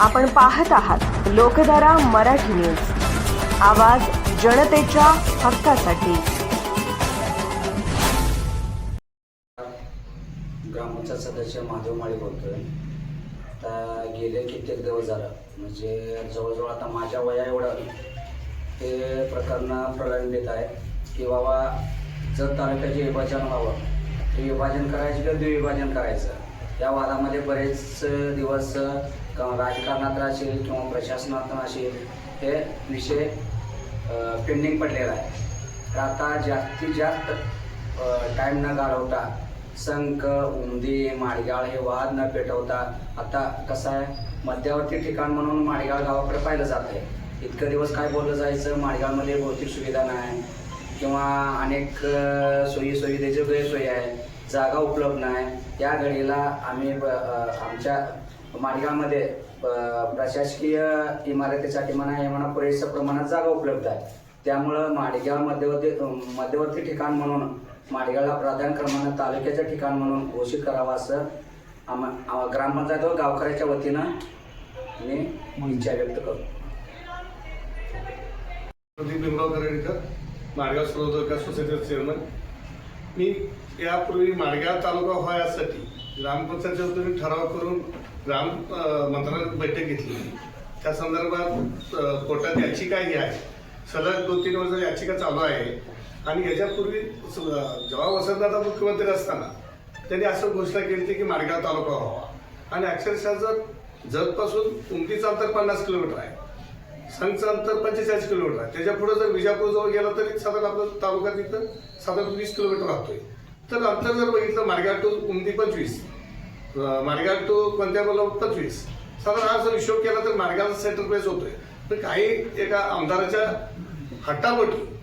आपण पाहत आहात लोकधारा मराठी न्यूज. आवाज जनतेच्या हक्कासाठी. ग्रामपंचायत सदस्य माधव माळी बोलतोय. आता गेले कित्येक दिवस झाला. म्हणजे जवळजवळ आता माझ्या वया एवढं ते प्रकरणं प्रलंबित आहे की बाबा जर तालुक्याचे विभाजन व्हावं. ते विभाजन करायचं किंवा द्विविभाजन करायचं? या वादामध्ये बरेच दिवस राजकारणात असेल किंवा प्रशासनात असेल हे विषय पेंडिंग पडलेला आहे. तर आता जास्तीत जास्त टाईम न घालवता संक उमदी माडगाळ हे वाद न पेटवता आता कसं आहे मध्यवर्ती ठिकाण म्हणून माडगाळ गावाकडे पाहिलं जात आहे. इतकं दिवस काय बोललं जायचं? माडगाळमध्ये भौतिक सुविधा नाही. किंवा अनेक सोयी सुविधेची गैरसोयी आहे. जागा उपलब्ध नाही. त्या घडीला आम्ही ब- आमच्या माडगावमध्ये प्रशासकीय इमारतीसाठी म्हणा हे म्हणा पुरेशा प्रमाणात जागा उपलब्ध आहे. त्यामुळं माडगाव मध्यवर्ती मध्यवर्ती ठिकाण म्हणून माडगावला प्राधान्य क्रमानं तालुक्याचं ठिकाण म्हणून घोषित करावं असं आम ग्रामपंचायत व गावकऱ्याच्या वतीनं मी इच्छा व्यक्त करतो. प्रदीप भीमराव करेडकर माडगाव सर्वोदय विकास सोसायटीचे चेअरमन? मी यापूर्वी माडगाव तालुका व्हायसाठी ग्रामपंचायतच्या वतीने ठराव करून ग्राम मंत्रालयात बैठक घेतली. त्या संदर्भात कोर्टात याचिका ही आहे. सलग दोन तीन वर्ष याचिका चालू आहे. आणि याच्यापूर्वी जेव्हा वसंतदादा मुख्यमंत्री असताना त्यांनी असं घोषणा केली होती की माडगाव तालुका व्हावा. आणि अक्षरशः जर जतपासून उमदीचं अंतर पन्नास किलोमीटर आहे. संघचं अंतर पंचेचाळीस किलोमीटर आहे. त्याच्या पुढे जर विजापूर जवळ गेलं तरी साधारण आपलं तालुका तिथं साधारण वीस किलोमीटर राहतोय. तर अंतर जर बघितलं मार्गाट टू उमदी पंचवीस. अं, मार्गाट टू कोणत्या पंचवीस. साधारण हा जर हिशोब केला तर मार्गाचा सेंटर प्लेस होतोय. पण काही एका आमदाराच्या हट्टापोटी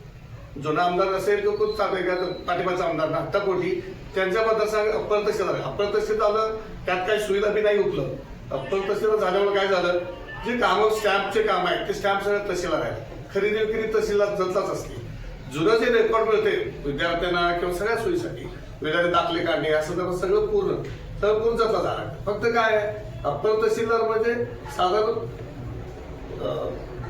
जुना आमदार असेल तो खूप चांगला एका पाठिंबाचा आमदार ना हट्टापोटी त्यांच्या मतदारसंघ अप्रत्यक्ष झालं. अप्पर झालं त्यात काही सुविधा बी नाही उपलब्ध. अप्रत्यक्ष झाल्यामुळे काय झालं? जे कामं स्टॅम्पचे काम आहेत ते स्टॅम्प सगळं तहसीलला आहेत. खरेदी विक्री तहसीलला जनताच असते जुनं जे रेकॉर्ड मिळते विद्यार्थ्यांना किंवा सगळ्या सोयीसाठी विद्यार्थी दाखले काढणे असं तर सगळं पूर्ण सगळं पूर्ण जाता झालं. फक्त काय आहे अप्पर तहसीलदार म्हणजे साधारण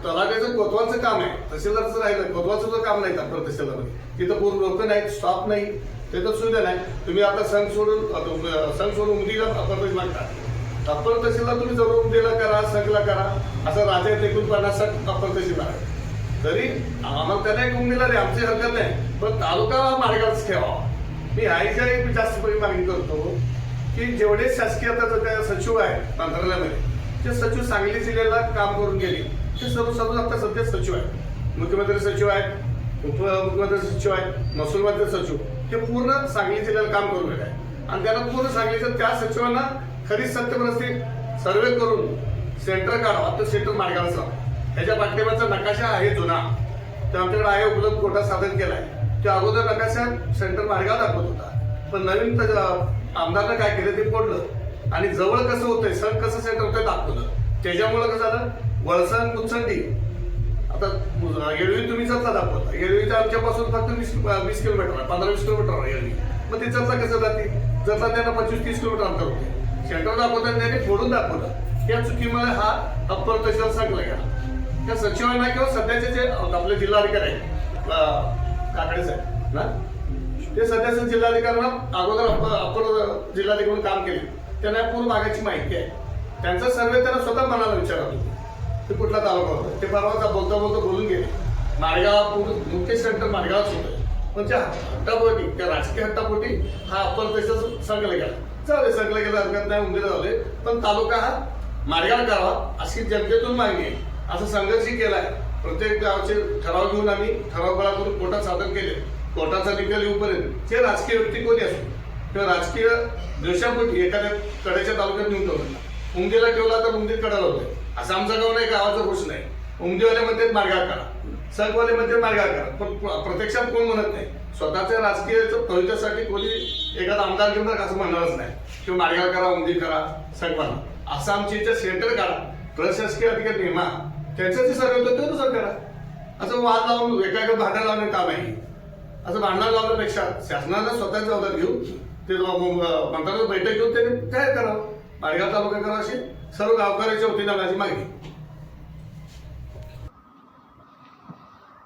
तलाट्याचं कोतवाचं काम आहे. तहसीलदारचं राहिलं कोतवाचं जर काम नाही अप्पर तहसीलदारमध्ये. तिथं पूर्ण लोक नाहीत स्टॉप नाही तिथं सुविधा नाही. तुम्ही आता संघ सोडून संघ सोडून उमदीला अप्पर तहसील मागता. अप्पर तहसीलदार तुम्ही जरूर दिला करा संघला करा. असं राजा एकोणपन्नास अप्पर तहसीलदार आहे. तरी आम्हाला त्यांना एक दिला नाही आमची हरकत नाही. पण तालुका मार्गाच ठेवावा मी आईच्या एक जास्त मागणी करतो की जेवढे शासकीय आता त्या सचिव आहेत मंत्रालयामध्ये ते सचिव सांगली जिल्ह्याला काम करून गेले ते सर्व सर्व आता सध्या सचिव आहेत. मुख्यमंत्री सचिव आहेत उपमुख्यमंत्री सचिव आहेत महसूल मंत्री सचिव हे पूर्ण सांगली जिल्ह्याला काम करून गेले आहे आणि त्यांना पूर्ण सांगलीचं त्या सचिवांना खरी सत्य परिस्थिती सर्वे करून सेंटर काढावं. आता सेंटर मार्गाचा ह्याच्या पाठिंबाचा नकाशा आहे जुना. त्या आमच्याकडे आहे उपलब्ध कोटा सादर केलाय. ते अगोदर नकाशा सेंटर मार्गाला दाखवत होता. पण नवीन आमदारनं काय केलं ते फोडलं. आणि जवळ कसं होतंय सण कसं सेंटर होतंय दाखवलं. त्याच्यामुळं कसं झालं? वळसण मुचंडी. आता येळवी तुम्ही जत्रा दाखवता. येळवी तर आमच्यापासून फक्त वीस वीस किलोमीटर आहे पंधरा वीस किलोमीटर आहे येळवी. मग ती जसा कसं जाते? जसा त्यांना पंचवीस तीस किलोमीटर अंतर होते. शटर दाखवताना त्यांनी फोडून दाखवलं त्या चुकीमुळे हा अप्पर तहसील सांगला गेला. त्या सचिवांना किंवा सध्याचे जे आपले जिल्हाधिकारी आहेत काकडे साहेब ना? ते सध्याचे जिल्हाधिकाऱ्यांना अगोदर अप्पर अप्पर जिल्हाधिकारी म्हणून काम केले. त्यांना या पूर्ण भागाची माहिती आहे. त्यांचा सर्वे त्यांना स्वतः मनाला विचारत होते. ते कुठला तालुका होता? ते परवा बोलता बोलता बोलून गेले. माडगाव पूर्ण मुख्य सेंटर माडगावच होतं. पण त्या हट्टापोटी त्या राजकीय हट्टापोटी हा अप्पर तसंच सांगला गेला. चालेल सगळं गेलं हरकत नाही उमदीला झाले पण तालुका हा मार्गाला करावा अशी जनतेतून मागणी आहे. असं संघर्षही केलाय. प्रत्येक गावचे ठराव घेऊन आम्ही ठराव गोळा करून कोर्टात सादर केले. कोर्टाचा निकाल येऊपर्यंत. ते राजकीय व्यक्ती कोणी असो किंवा राजकीय द्वेषापोटी एखाद्या कड्याच्या तालुक्यात नेऊन ठेवला. उमदीला ठेवला तर उमदीत कडाला होते असं आमचा गाव नाही गावाचा घोष आहे उमदीवाले म्हणतात मार्गाला करा संघवाले म्हणजे मार्गावर करा पण प्रत्यक्षात कोण म्हणत नाही. स्वतःच्या राजकीय भविष्यासाठी कोणी एखादा आमदार घेऊन असं म्हणणारच नाही. किंवा मार्गावर करा उमदी करा संघवाला असं आमची इच्छा सेंटर काढा. प्रशासकीय अधिकारी नेमा. त्यांच्याशी सर्व होतं ते सर करा असं वाद लावून एका एका भांडण लावणे काम आहे. असं भांडण लावण्यापेक्षा शासनाला स्वतः जबाबदारी घेऊन ते मंत्रालयात बैठक घेऊन त्यांनी तयार करावं. मार्गाव तालुका करा अशी सर्व गावकऱ्याच्या वतीनं माझी मागणी.